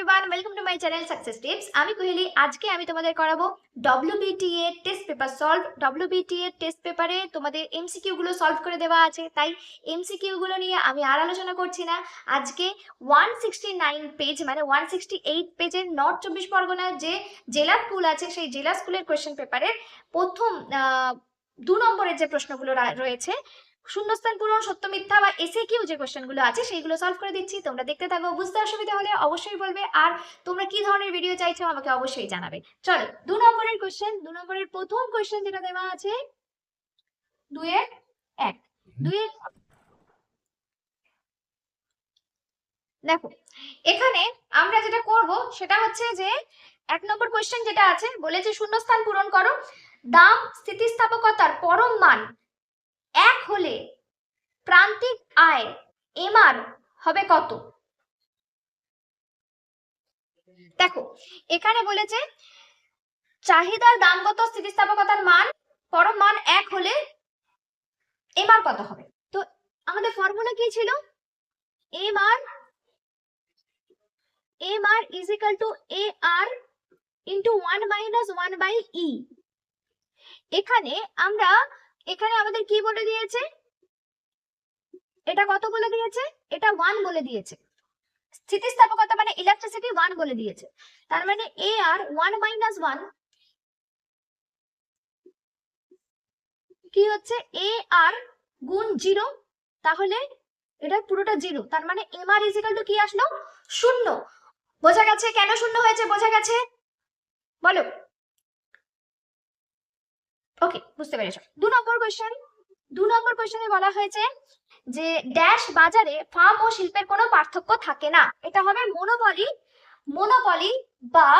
Everyone welcome to my channel success tips আমি কোহেলি, আজকে আমি তোমাদের করাবো WBTA test paper solve WBTA test পেপারে তোমাদের এমসিকিউ গুলো সলভ করে দেওয়া আছে, তাই এমসিকিউ গুলো নিয়ে আমি আর আলোচনা করছি না। আজকে ওয়ান সিক্সটি নাইন পেজ মানে ওয়ান সিক্সটি এইট পেজের নর্থ চব্বিশ পরগনার যে জেলা স্কুল আছে, সেই জেলা স্কুলের কোয়েশ্চেন পেপারের প্রথম দু নম্বরের যে প্রশ্নগুলো রয়েছে শূন্যস্থান পূরণ, সত্য মিথ্যা বা এসে কিউ যে কোশ্চেনগুলো আছে সেইগুলো সলভ করে দিচ্ছি। তোমরা দেখতে থাকো, বুঝতে অসুবিধা হলে অবশ্যই বলবে। আর তোমরা কি ধরনের ভিডিও চাইছো আমাকে অবশ্যই জানাবে। চলো, দু নম্বরের কোশ্চেন দু নম্বরের প্রথম কোশ্চেন যেটা দেওয়া আছে, দুয়ের এক। দুয়ের দেখো, এখানে আমরা যেটা করব, সেটা হচ্ছে যে, এক নম্বর কোয়েশ্চেন যেটা আছে, বলেছে শূন্যস্থান পূরণ করো। দাম, স্থিতিস্থাপকতার পরম মান এক হলে প্রান্তিক আয় এমআর হবে কত? দেখো, এখানে বলেছে চাহিদার দামগত স্থিতিস্থাপকতার মান, পরম মান এক হলে এমআর কত হবে? তো আমাদের ফর্মুলা কি ছিল? MR MR is equal to A R into one minus one by E এখানে আমরা এখানে আমাদের কি বলে দিয়েছে? এটা কত বলে দিয়েছে? এটা ওয়ান বলে দিয়েছে। স্থিতিস্থাপকতা মানে ইলেকট্রিসিটি ওয়ান বলে দিয়েছে। তার মানে A R one minus one কি হচ্ছে? এ আর গুণ জিরো তাহলে এটা পুরোটা জিরো তার মানে এম আর ইজিক্যাল টু কি আসলো? শূন্য। বোঝা গেছে? কেন শূন্য হয়েছে? বোঝা গেছে? বলো। ওকে বুঝতে পেরেছ। দু নম্বর কোয়েশ্চেন দু নম্বর কোয়েশ্চেনে বলা হয়েছে যে ড্যাশ বাজারে ফার্ম ও শিল্পের কোনো পার্থক্য থাকে না। এটা হবে মনোপলি মনোপলি বা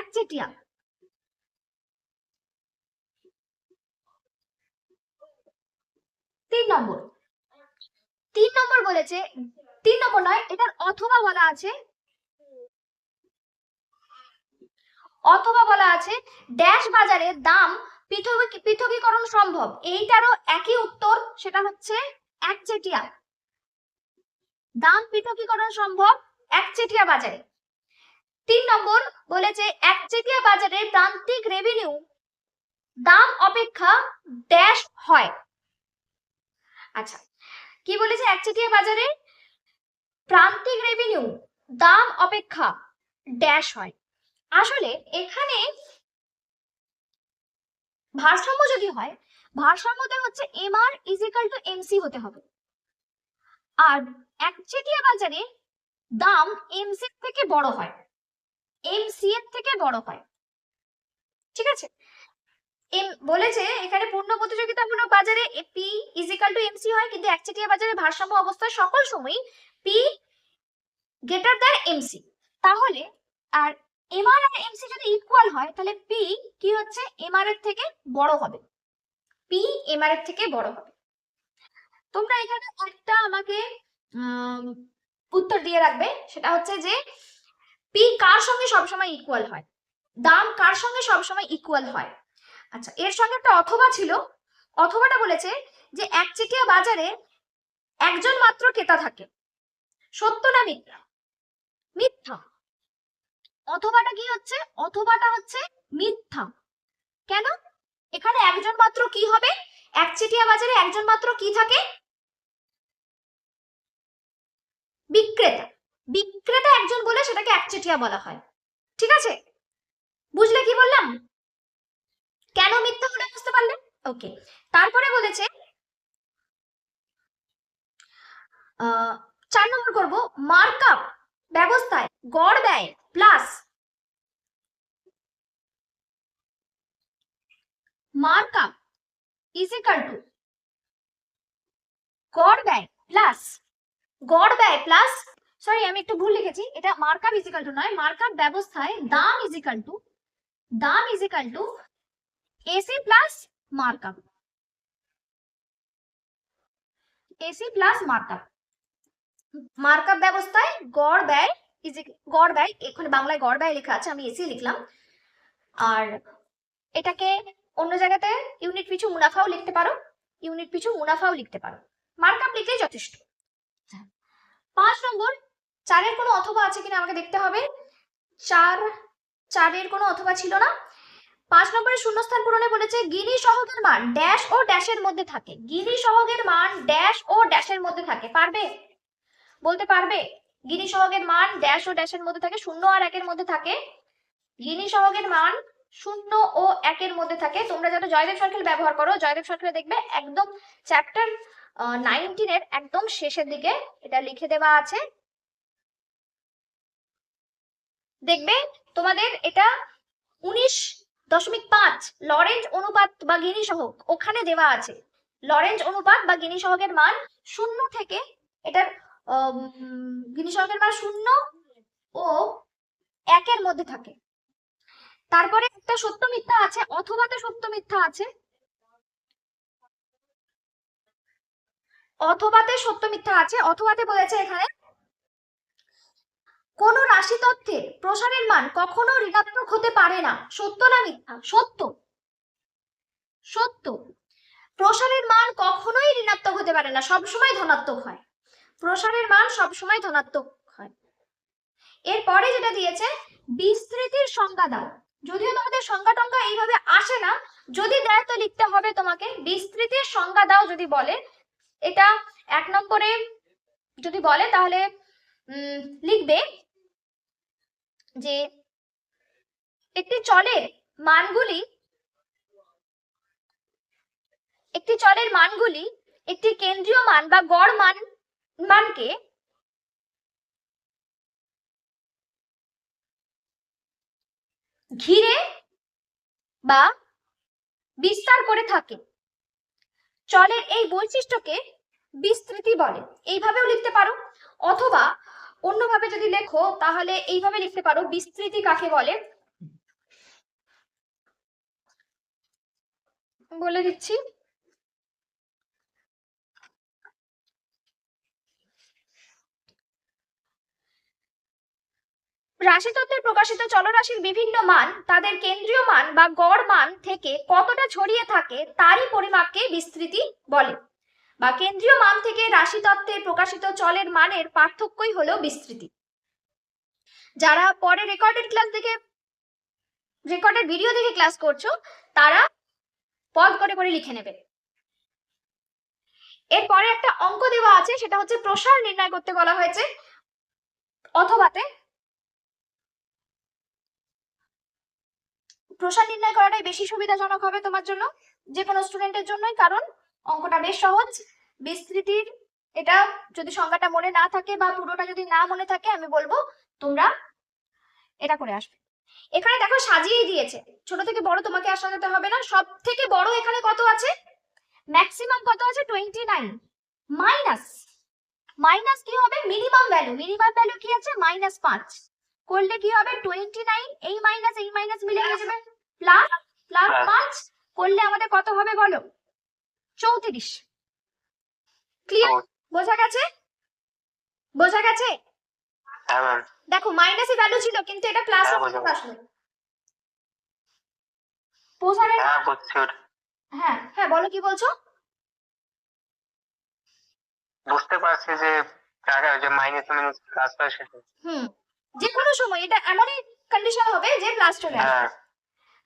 একচেটিয়া। তিন নম্বর তিন নম্বর বলেছে, তিন নম্বর নয়, এটার অথবা বলা আছে, অথবা বলা আছে ড্যাশ বাজারে দাম পৃথক- পৃথকীকরণ সম্ভব। এইটারও একই উত্তর, সেটা হচ্ছে একচেটিয়া দাম পৃথকীকরণ সম্ভব একচেটিয়া বাজারে। তিন নম্বর বলেছে একচেটিয়া বাজারে প্রান্তিক রেভিনিউ দাম অপেক্ষা ড্যাশ হয়। আচ্ছা কি বলেছে? একচেটিয়া বাজারে প্রান্তিক রেভিনিউ দাম অপেক্ষা ড্যাশ হয়। আসলে এখানে ভারসাম্য যদি হয় ভারসাম্যতে হচ্ছে M R is equal to MC হতে হবে। আর একচেটিয়া বাজারে দাম এম এমসি থেকে বড় হয়। এমসি এর থেকে বড় হয়। ঠিক আছে? এম বলেছে এখানে পূর্ণ প্রতিযোগিতামূলক বাজারে পি ইজিক্যাল টু এমসি হয়, কিন্তু একচেটিয়া বাজারে ভারসাম্য অবস্থায় সকল সময়ই পি গ্রেটার দ্যান এমসি তাহলে, আর এমআর আর এমসি যদি ইকুয়াল হয়, তাহলে পি কি হচ্ছে? এমআর এর থেকে বড় হবে। পি এমআর এর থেকে বড় হবে। তোমরা এখানে একটা আমাকে উত্তর দিয়ে রাখবে। সেটা হচ্ছে যে পি কার সঙ্গে সবসময় ইকুয়াল হয়? দাম কার সঙ্গে সবসময় ইকুয়াল হয়? আচ্ছা এর সঙ্গে একটা অথবা ছিল। অথবাটা বলেছে যে একচেটিয়া বাজারে একজন মাত্র ক্রেতা থাকে। সত্য না মিথ্যা? মিথ্যা। অথবাটা কি হচ্ছে? অথবাটা হচ্ছে মিথ্যা। কেন? এখানে একজন মাত্র কি হবে? একচেটিয়া বাজারে একজন মাত্র কি থাকে? বিক্রেতা। বিক্রেতা একজন বলে সেটাকে একচেটিয়া বলা হয়। ঠিক আছে? বুঝলে কি বললাম? কেন মিথ্যা হলে বুঝতে পারলে? ওকে। তারপরে বলেছে আহ, চার নম্বর করব মার্কআপ ব্যবস্থায় গড় ব্যয় plus markup is equal to গড় ব্যয় প্লাস গড় ব্যয় প্লাস সরি আমি একটু ভুল লিখেছি, এটা মার্কআপ ইজ ইকাল টু নয় মার্কআপ ব্যবস্থায় দাম ইজ ইকাল টু দাম is equal to AC plus markup AC plus markup markup ব্যবস্থায় গড় ব্যয় গড় ব্যয়, এখানে বাংলায় গড় ব্যয় লেখা আছে, আমি এসি লিখলাম। আর এটাকে অন্য জায়গাতে ইউনিট পিছু মুনাফাও লিখতে পারো ইউনিট পিছু মুনাফাও লিখতে পারো। মার্কআপ লিখলেই যথেষ্ট। পাঁচ নম্বর, চারের কোনো অথবা আছে কিনা আমাকে দেখতে হবে। চার, চারের কোনো অথবা ছিল না। পাঁচ নম্বরে শূন্যস্থান পূরণে বলেছে, গিনি সহগের মান ড্যাশ ও ড্যাশের মধ্যে থাকে। গিনি সহগের মান ড্যাশ ও ড্যাশের মধ্যে থাকে, পারবে? বলতে পারবে? গিনি সহগের মান ড্যাশ ও ড্যাশের মধ্যে থাকে, শূন্য আর একের মধ্যে থাকে। গিনি সহগের মান শূন্য ও একের মধ্যে থাকে। তোমরা যারা জয়দেব সার্কেল ব্যবহার করো, জয়দেব সার্কেলে দেখবে একদম চ্যাপ্টার নাইনটিনের একদম শেষের দিকে এটা লিখে দেওয়া আছে। দেখবে তোমাদের এটা উনিশ দশমিক পাঁচ লরেঞ্জ অনুপাত বা গিনি সহগ ওখানে দেওয়া আছে। লরেঞ্জ অনুপাত বা গিনি সহগের মান শূন্য থেকে এটার সহগের মান শূন্য ও একের মধ্যে থাকে। তারপরে একটা সত্য মিথ্যা আছে অথবাতে সত্য মিথ্যা আছে। অথবাতে সত্য মিথ্যা আছে অথবাতে বলেছে এখানে, কোন রাশি তথ্যের প্রসারের মান কখনো ঋণাত্মক হতে পারে না। সত্য না মিথ্যা? সত্য। সত্য। প্রসারের মান কখনোই ঋণাত্মক হতে পারে না। সবসময় ধনাত্মক হয়। প্রসারের মান সবসময় ধনাত্মক হয়। এরপরে যেটা দিয়েছে, বিস্তৃতির সংজ্ঞা দাও। যদিও তোমাদের সংজ্ঞা টঙ্কা এইভাবে আসে না, যদি দেয় তো লিখতে হবে তোমাকে বিস্তৃতির সংজ্ঞা দাও যদি বলে। এটা এক নম্বরে যদি বলে তাহলে লিখবে যে একটি চলের মানগুলি, একটি চলের মানগুলি একটি কেন্দ্রীয় মান বা গড় মান মানকে ঘিরে বা বিস্তার করে থাকে। চলের এই বৈশিষ্ট্যকে বিস্তৃতি বলে। এইভাবেও লিখতে পারো। অথবা অন্যভাবে যদি লেখো, তাহলে এইভাবে লিখতে পারো। বিস্তৃতি কাকে বলে? বলে দিচ্ছি। রাশিতত্ত্বের প্রকাশিত চলরাশির বিভিন্ন মান, তাদের কেন্দ্রীয় মান বা গড় মান থেকে কতটা ছড়িয়ে থাকে তারই পরিমাপকে বিস্তৃতি বলে। বা কেন্দ্রীয় মান থেকে রাশি রাশিতত্ত্বে প্রকাশিত চলের মানের পার্থক্যই হলো বিস্তৃতি। যারা পরে রেকর্ডেড ক্লাস দেখে রেকর্ডেড ভিডিও দেখে ক্লাস করছ, তারা পজ করে করে লিখে নেবে। এরপরে একটা অঙ্ক দেওয়া আছে, সেটা হচ্ছে প্রসার নির্ণয় করতে বলা হয়েছে, অথবাতে প্রসার নির্ণয় করাটাই বেশি সুবিধাজনক হবে তোমার জন্য যে কোনো স্টুডেন্টের জন্যই, কারণ অঙ্কটা বেশ সহজ। বিস্তৃতির এটা যদি সংজ্ঞাটা মনে না থাকে বা পুরোটা যদি না মনে থাকে, আমি বলব তোমরা এটা করে আসবে। এখানে দেখো সাজিয়েই দিয়েছে। ছোট থেকে বড় তোমাকে আর সাজাতে হবে না। সব থেকে বড় এখানে কত আছে? ম্যাক্সিমাম কত আছে? টোয়েন্টি নাইন মাইনাস মাইনাস কি হবে? মিনিমাম ভ্যালু মিনিমাম ভ্যালু কি আছে? মাইনাস পাঁচ। করলে কি হবে? টোয়েন্টি নাইন এই মাইনাস এই মাইনাস মিলে হয়ে যাবে প্লাস প্লাস. পাঁচ করলে আমাদের কত হবে বলো? চৌত্রিশ। ক্লিয়ার বোঝা গেছে? বোঝা গেছে? হ্যাঁ দেখো মাইনাসে ভ্যালু ছিল কিন্তু এটা প্লাস হ্যাঁ, বোঝা আসলো। প্রসারের হ্যাঁ বুঝছি ওটা। হ্যাঁ হ্যাঁ বলো কি বলছো? বুঝতে পারছি যে যে মাইনাস মাইনাস প্লাস প্লাস সেটা। হুম। যে কোনো সময় এটা এমনই কন্ডিশন হবে যে প্লাস চলে আসবে। হ্যাঁ।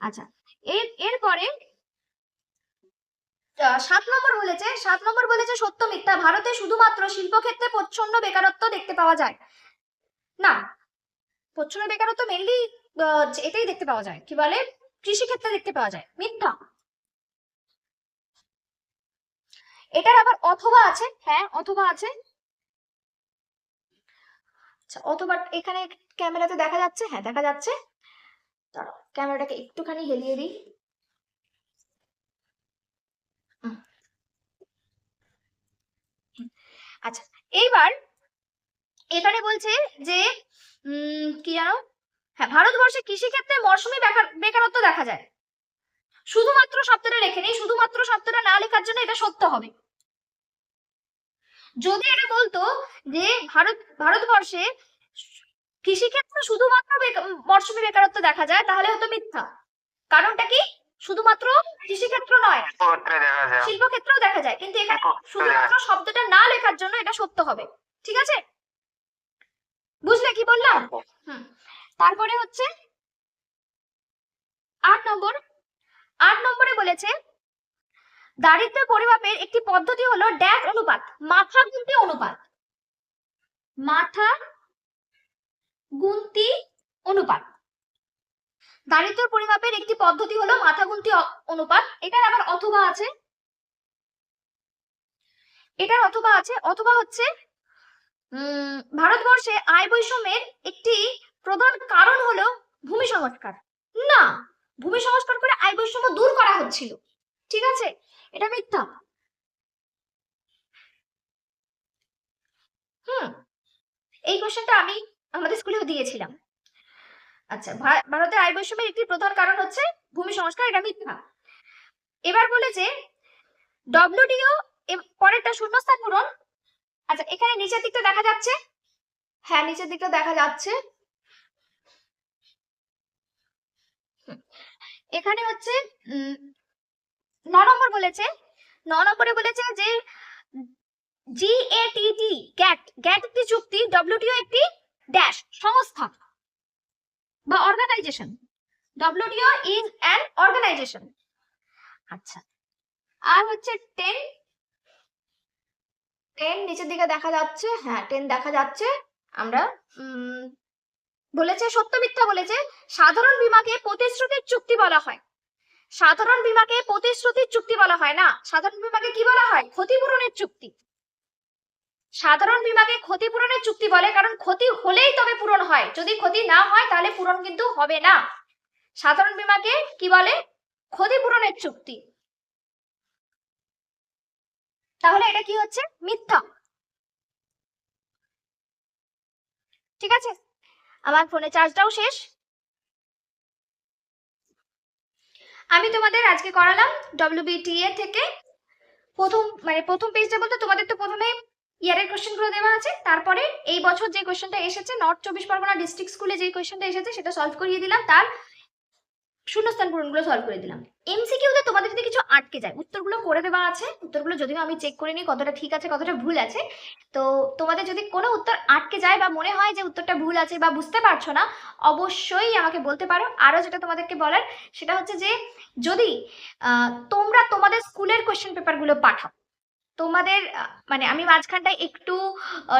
আচ্ছা এর এরপরে সাত নম্বর বলেছে সাত নম্বর বলেছে সত্য মিথ্যা। ভারতে শুধুমাত্র শিল্পক্ষেত্রে প্রচ্ছন্ন বেকারত্ব দেখতে পাওয়া যায়। না প্রচ্ছন্ন বেকারত্ব মেনলি এটাই দেখতে পাওয়া যায়। কি বলে? কৃষি ক্ষেত্রে দেখতে পাওয়া যায়। মিথ্যা। এটার আবার অথবা আছে হ্যাঁ অথবা আছে। আচ্ছা এখানে ক্যামেরাতে দেখা যাচ্ছে? হ্যাঁ দেখা যাচ্ছে। ক্যামেরাটাকে একটুখানি হেলিয়ে দিই। আচ্ছা এইবার এখানে বলছে যে কি জানো? হ্যাঁ ভারতবর্ষে কৃষিক্ষেত্রে মরশুমি বেকার- বেকারত্ব দেখা যায়। শুধুমাত্র শব্দটা রেখে নেই, শুধুমাত্র শব্দটা না লেখার জন্য এটা সত্য হবে। যদি এটা বলতো যে ভারত ভারতবর্ষে কৃষিক্ষেত্রে শুধুমাত্র মরশুমি বেকারত্ব দেখা যায় তাহলে হতো মিথ্যা। কারণটা কি? শুধুমাত্র কৃষিক্ষেত্র নয় যায়। শিল্পক্ষেত্রেও দেখা যায়। কিন্তু এখানে শুধুমাত্র শব্দটা না লেখার জন্য এটা সত্য হবে। ঠিক আছে? বুঝলে কি বললাম? আপু, তারপরে হচ্ছে আট নম্বর আট নম্বরে বলেছে দারিদ্র্য পরিমাপের একটি পদ্ধতি হলো ড্যাশ অনুপাত, মাথা গুনতি অনুপাত। মাথা গুনতি অনুপাত। দারিদ্র্য পরিমাপের একটি পদ্ধতি হলো মাথা গুনতি অনুপাত। এটার আবার অথবা আছে। এটার অথবা আছে, অথবা হচ্ছে ভারতবর্ষে আয় বৈষম্যের একটি প্রধান কারণ হলো ভূমি সংস্কার। না, ভূমি সংস্কার করে আয় বৈষম্য দূর করা হচ্ছিল। ঠিক আছে? এটা মিথ্যা। এই কোশ্চেনটা আমি আমাদের স্কুলেও দিয়েছিলাম। আচ্ছা ভারতের আয় বৈষম্যের একটি প্রধান কারণ হচ্ছে ভূমি সংস্কার, এটা মিথ্যা। এবার বলেছে ডব্লিউডিও পরেরটা শূন্যস্থান পূরণ। আচ্ছা এখানে নিচের দিকটা দেখা যাচ্ছে। হ্যাঁ নিচের দিকটা দেখা যাচ্ছে। এখানে হচ্ছে ন নম্বর বলেছে, ন নম্বরে বলেছে যে জিএটিটি গ্যাট গ্যাট একটি চুক্তি ডব্লিউটিও একটি ড্যাশ সংস্থা বা organization WTO is an organization আচ্ছা আর হচ্ছে টেন টেন নিচের দিকে দেখা যাচ্ছে হ্যাঁ টেন দেখা যাচ্ছে, আমরা বলেছে, সত্য মিথ্যা বলেছে, সাধারণ বীমাকে প্রতিশ্রুতির চুক্তি বলা হয়। সাধারণ বিমাকে প্রতিশ্রুতির চুক্তি বলা হয় না। সাধারণ বিমাকে কি বলা হয়? ক্ষতিপূরণের চুক্তি। সাধারণ বিমাকে ক্ষতিপূরণের চুক্তি বলে কারণ ক্ষতি হলেই তবে পূরণ হয়। যদি ক্ষতি না হয় তাহলে পূরণ কিন্তু হবে না। সাধারণ বিমাকে কি বলে? ক্ষতিপূরণের চুক্তি। তাহলে এটা কি হচ্ছে? মিথ্যা। ঠিক আছে? আমার ফোনে চার্জটাও শেষ। আমি তোমাদের আজকে করালাম ডব্লিউবিটিএ থেকে প্রথম মানে প্রথম পেজটা বলতে তোমাদের তো প্রথমে ইয়ারের কোশ্চেনগুলো দেওয়া আছে। তারপরে এই বছর যে কোশ্চেনটা এসেছে নর্থ চব্বিশ পরগনা ডিস্ট্রিক্ট স্কুলে যে কোশ্চেনটা এসেছে, সেটা সলভ করিয়ে দিলাম। তার শূন্যস্থান পূরণগুলো সলভ করে দিলাম। এমসিকিউতে তোমাদের যদি কিছু আটকে যায়, উত্তরগুলো করে দেওয়া আছে। উত্তরগুলো যদিও আমি চেক করে নিই, কতটা ঠিক আছে, কতটা ভুল আছে। তো তোমাদের যদি কোনো উত্তর আটকে যায় বা মনে হয় যে উত্তরটা ভুল আছে বা বুঝতে পারছ না, অবশ্যই আমাকে বলতে পারো। আরও যেটা তোমাদেরকে বলার, সেটা হচ্ছে যে যদি তোমরা তোমাদের স্কুলের কোয়েশ্চেন পেপারগুলো পাঠাও। তোমাদের মানে আমি মাঝখানটায় একটু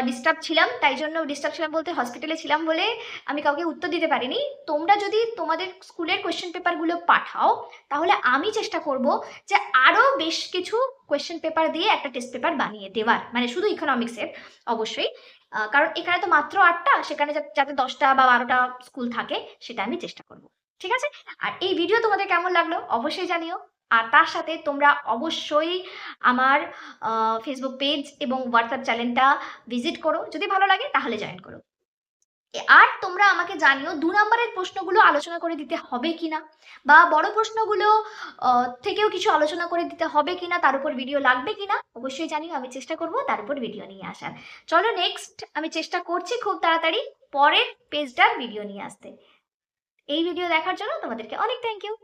ডিস্টার্ব ছিলাম, তাই জন্য ডিস্টার্ব ছিলাম বলতে হসপিটালে ছিলাম বলে আমি কাউকে উত্তর দিতে পারিনি। তোমরা যদি তোমাদের স্কুলের কোশ্চেন পেপারগুলো পাঠাও, তাহলে আমি চেষ্টা করব যে আরও বেশ কিছু কোয়েশ্চেন পেপার দিয়ে একটা টেস্ট পেপার বানিয়ে দেওয়ার। মানে শুধু ইকোনমিক্সের অবশ্যই। কারণ এখানে তো মাত্র আটটা, সেখানে যাতে দশটা বা বারোটা স্কুল থাকে, সেটা আমি চেষ্টা করব। ঠিক আছে? আর এই ভিডিও তোমাদের কেমন লাগল, অবশ্যই জানিও। আর তার সাথে তোমরা অবশ্যই আমার ফেসবুক পেজ এবং হোয়াটসঅ্যাপ চ্যানেলটা ভিজিট করো। যদি ভালো লাগে তাহলে জয়েন করো। আর তোমরা আমাকে জানিও দু নম্বরের প্রশ্নগুলো আলোচনা করে দিতে হবে কিনা বা বড় প্রশ্নগুলো থেকেও কিছু আলোচনা করে দিতে হবে কিনা, তার উপর ভিডিও লাগবে কিনা অবশ্যই জানিও, আমি চেষ্টা করব তার উপর ভিডিও নিয়ে আসার। চলো নেক্সট আমি চেষ্টা করছি খুব তাড়াতাড়ি পরের পেজটার ভিডিও নিয়ে আসতে। এই ভিডিও দেখার জন্য তোমাদেরকে অনেক থ্যাংক ইউ